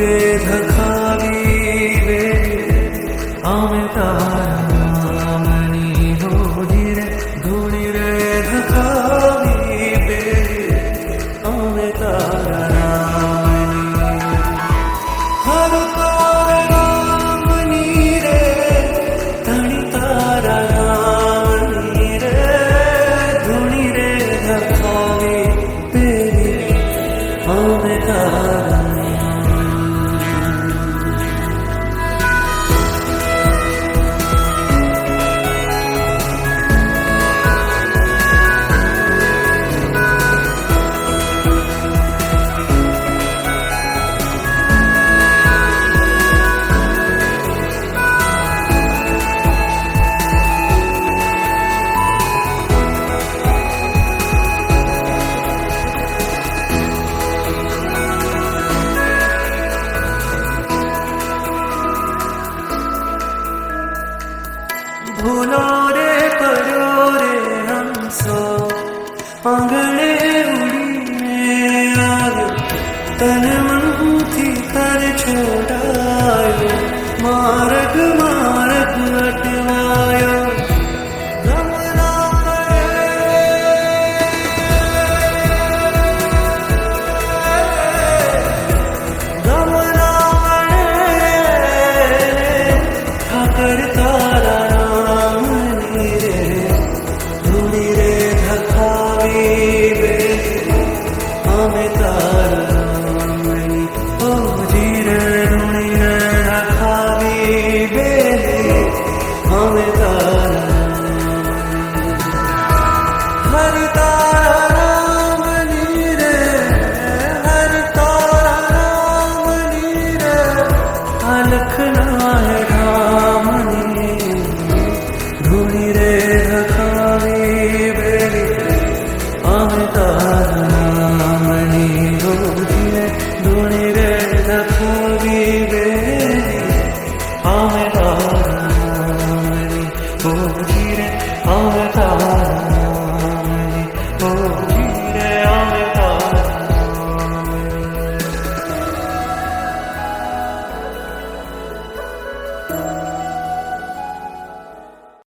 রে ধখাবি রে। আমি তাহার নামনি ধোনি রে ধোনি রে। ধখাবি রে আমি তাহার নামনি হর তার নামনি রে, ধনি তার নামনি রে। ধোনি রে ধখাবি রে। আমি তাহার भूलो रे करो रे हम सो अंगड़े उड़ी में आग तन मन তারা Vuol dire ora paura